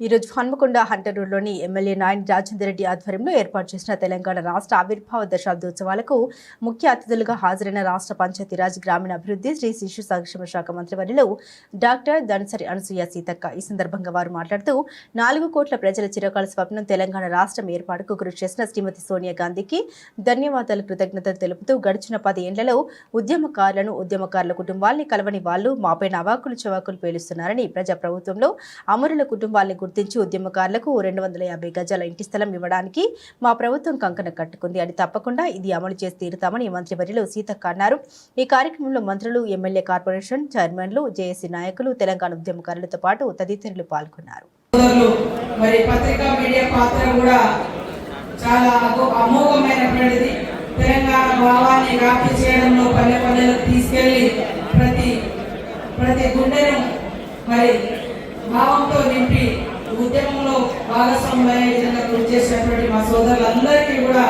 ఈరోజు హన్మకొండ హంటరూరులోని ఎమ్మెల్యే నాయన్ రాజేందర్ రెడ్డి ఆధ్వర్యంలో ఏర్పాటు చేసిన తెలంగాణ రాష్ట్ర ఆవిర్భావ దశాబ్దోత్సవాలకు ముఖ్య అతిథులుగా హాజరైన రాష్ట్ర పంచాయతీరాజ్ గ్రామీణాభివృద్ధి శ్రీ శిశు సంక్షేమ శాఖ మంత్రివర్యులు డాక్టర్ దనసరి అనసూయ సీతక్క. ఈ సందర్భంగా వారు మాట్లాడుతూ నాలుగు కోట్ల ప్రజల చిరకాల స్వప్నం తెలంగాణ రాష్ట్రం ఏర్పాటుకు కృషి చేసిన శ్రీమతి సోనియా గాంధీకి ధన్యవాదాలు కృతజ్ఞతలు తెలుపుతూ గడిచిన పది ఉద్యమకారులను ఉద్యమకారుల కుటుంబాల్ని కలవని వాళ్ళు మాపై నవాకులు చవాకులు పేలుస్తున్నారని ప్రజాప్రభుత్వంలో అమరుల కుటుంబాల్ని గుర్తించి ఉద్యమకారులకు రెండు వందల యాభై గజాల ఇంటి స్థలం ఇవ్వడానికి మా ప్రభుత్వం కంకణ కట్టుకుంది. అది తప్పకుండా ఇది అమలు చేసి తీరుతామని మంత్రివర్యులు సీతక్క అన్నారు. ఈ కార్యక్రమంలో మంత్రులు ఎమ్మెల్యే కార్పొరేషన్ చైర్మన్లు జేఏసీ నాయకులు తెలంగాణ ఉద్యమకారులతో పాటు తదితరులు పాల్గొన్నారు. మరి పత్రికా మీడియా పాత్ర కూడా చాలా అమోఘమైనటువంటిది. తెలంగాణ భావాన్ని వ్యాప్తి చేయడంలో పల్లె పల్లెలకు తీసుకెళ్ళి ప్రతి ప్రతి గుండెను మరి భావంతో నింపి ఉద్యమంలో భాగస్వామ్య విధంగా కృషి చేసినటువంటి మా సోదరులందరికీ కూడా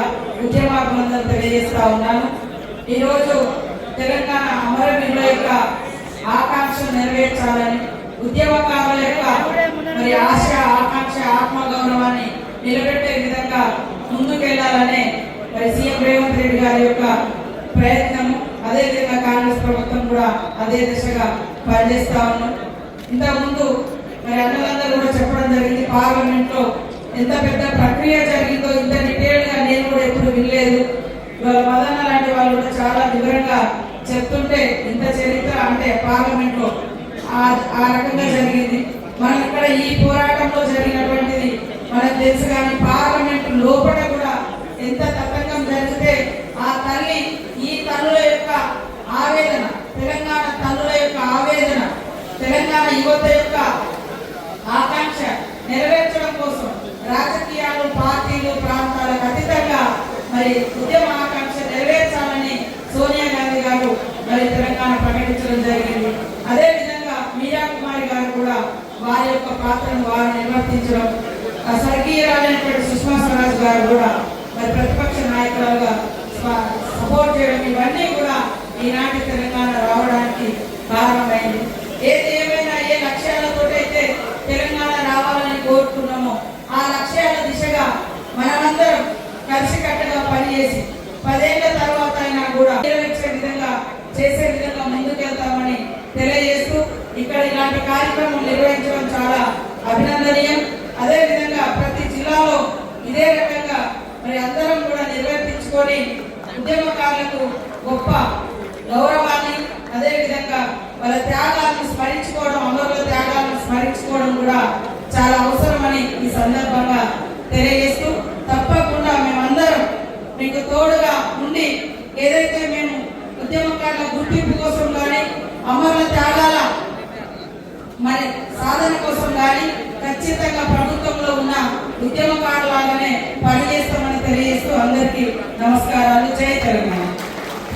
ఉద్యమాభినందనలు తెలియజేస్తా ఉన్నాను. ఈరోజు తెలంగాణ అమరవీరుల యొక్క ఆకాంక్ష నెరవేర్చాలని ఉద్యమకారుల యొక్క మరి ఆశ ఆకాంక్ష ఆత్మ గౌరవాన్ని నిలబెట్టే విధంగా ముందుకెళ్ళాలనే మరి సీఎం రేవంత్ రెడ్డి గారి యొక్క ప్రయత్నము. అదేవిధంగా కాంగ్రెస్ ప్రభుత్వం కూడా అదే దిశగా పనిచేస్తా ఉన్నాం ఇంతకుముందు చెప్పడం పార్లమెంట్లో ఎంత పెద్ద ప్రక్రియ జరిగిందో ఇంత డీటెయిల్గా నేను కూడా ఎప్పుడు వినలేదు. మదన లాంటి వాళ్ళు కూడా చాలా వివరంగా చెప్తుంటే ఇంత చరిత్ర అంటే పార్లమెంట్లో ఆ ఆ రకంగా జరిగింది. మనం ఇక్కడ ఈ పోరాటంలో జరిగినటువంటిది మనకు తెలుసు కానీ పార్లమెంట్ లోపల కూడా ఎంత తతంగం జరిగితే ఆ తల్లి ఈ తల్లుల యొక్క ఆవేదన తెలంగాణ తల్లుల యొక్క ఆవేదన తెలంగాణ యువత యొక్క ఆకాంక్ష మరి ఉద్యమ ఆకాంక్ష నెరవేర్చాలని సోనియా గాంధీ గారు మరి తెలంగాణ ప్రకటించడం జరిగింది. అదే విధంగా మీరా కుమారి గారు కూడా వారి యొక్క పాత్రను వారు నిర్వర్తించడం ఆ స్వర్గీయురాలైనటువంటి సుష్మా స్వరాజ్ గారు కూడా మరి ప్రతిపక్ష నాయకులుగా సపోర్ట్ చేయడం ఇవన్నీ కూడా ఈనాటి తెలంగాణ రావడానికి కారణమైంది. ఏది ఏమైనా ఏ లక్ష్యాలతో చేసే విధంగా ముందుకెళ్తామని తెలియజేస్తూ ఇక్కడ ఇలాంటి కార్యక్రమం నిర్వహించడం చాలా అభినందనీయం. అదే విధంగా ప్రతి జిల్లాలో ఇదే రకంగా మరి అందరం కూడా నిర్వర్తించుకొని ఉద్యమకారులకు గొప్ప గౌరవాన్ని అదే విధంగా వాళ్ళ త్యాగాలను స్మరించుకోవడం అమరుల త్యాగాలను స్మరించుకోవడం కూడా చాలా అవసరమని ఈ సందర్భంగా తెలియజేస్తూ తప్పకుండా మేమందరం మీకు తోడుగా ఉండి ఏదైతే మేము ఉద్యమకారుల గుర్తింపు కోసం కానీ అమరుల త్యాగాల మరి సాధన కోసం కానీ ఖచ్చితంగా ప్రభుత్వంలో ఉన్న ఉద్యమకారులాగానే పనిచేస్తామని తెలియజేస్తూ అందరికీ నమస్కారాలు. జయ తెలంగాణ.